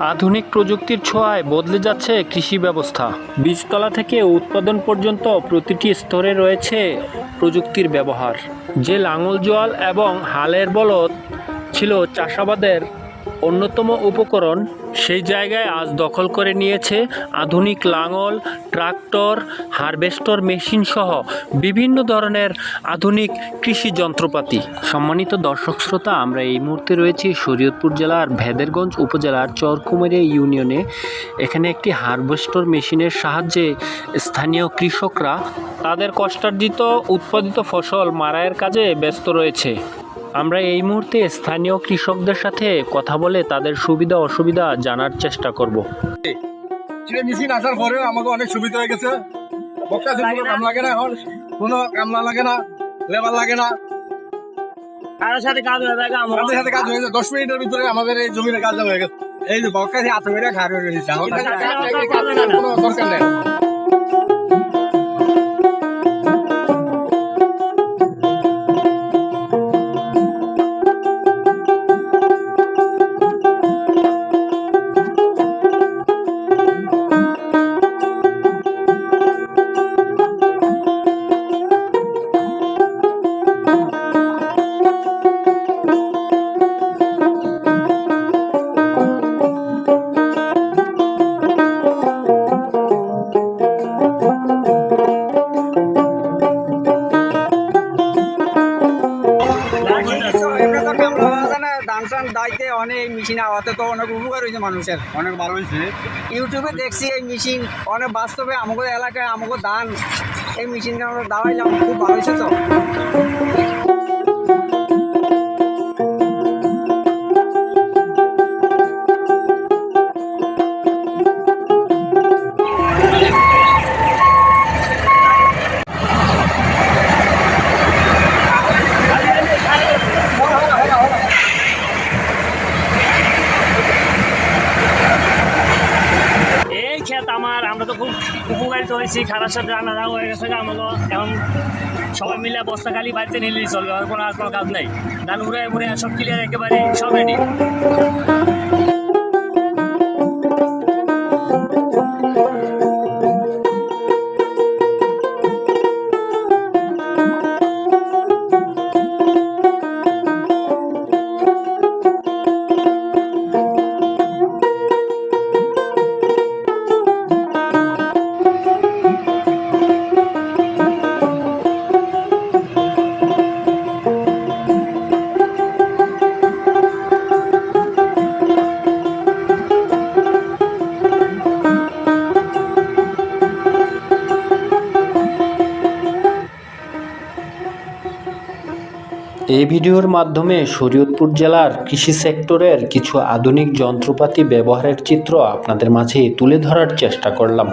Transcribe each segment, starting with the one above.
আধুনিক প্রযুক্তির ছোঁয়ায় বদলে যাচ্ছে কৃষি ব্যবস্থা। বীজতলা থেকে উৎপাদন পর্যন্ত প্রতিটি স্তরে রয়েছে প্রযুক্তির ব্যবহার। যে লাঙল জল এবং হালের বলদ ছিল চাষাবাদের অন্যতম উপকরণ সেই জায়গায় আজ দখল করে নিয়েছে আধুনিক লাঙল, ট্রাক্টর, হারভেস্টর মেশিন সহ বিভিন্ন ধরনের আধুনিক কৃষি যন্ত্রপাতি। সম্মানিত দর্শক শ্রোতা, আমরা এই মুহূর্তে রয়েছি শরীয়তপুর জেলার ভেদেরগঞ্জ উপজেলার চরকুমারিয়া ইউনিয়নে। এখানে একটি হারভেস্টর মেশিনের সাহায্যে স্থানীয় কৃষকরা তাদের কষ্টার্জিত, উৎপাদিত ফসল মারাইয়ের কাজে ব্যস্ত রয়েছে। আমরা এই মুহূর্তে স্থানীয় কৃষকদের সাথে কথা বলে তাদের সুবিধা অসুবিধা জানার চেষ্টা করব। মেশিন আসার পরেও আমাকে অনেক সুবিধা হয়ে গেছে। বক্কা দিয়ে কোনো কাম লাগে না এখন। কোনো কামলা লাগে না লেবার লাগে না। কারোর সাথে কাজ হয়ে থাকে আমাদের সাথে কাজ হয়ে গেছে দশ মিনিটের ভিতরে আমাদের এই জমির কাজ হয়ে গেছে। এই যে বক্কা দিয়ে আতো মেরে খাওয়া হয়ে গেছে এখন কোনো দরকার নেই। এমনি তো কামলা আছে না ধান টান দাইতে অনেক মেশিন আওয়াতে তো অনেক উপকার হয়েছে মানুষের। অনেক ভালো হয়েছে। ইউটিউবে দেখছি এই মেশিন অনেক বাস্তবে আমাদের এলাকায় আমাকে ধান এই মেশিনটা আমরা দাওয়াইলাম খুব ভালো হয়েছে তো। উপকারিত হয়েছি খারাপ সাথে রান্না দাও হয়ে গেছে আমাকে এখন সবাই মিলে বস্তা খালি বাড়িতে নিলেই চলবে, আর কোনো আর কোনো কাজ নাই। ধান উড়ে মুড়ে সব ক্লিয়ার একেবারে, সব রেডি এই ভিডিওর মাধ্যমে শরীয়তপুর জেলার কৃষি সেক্টরের কিছু আধুনিক যন্ত্রপাতি ব্যবহারের চিত্র আপনাদের মাঝে তুলে ধরার চেষ্টা করলাম।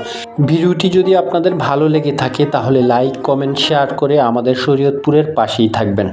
ভিডিওটি যদি আপনাদের ভালো লেগে থাকে, তাহলে লাইক কমেন্ট শেয়ার করে আমাদের শরীয়তপুরের পাশেই থাকবেন।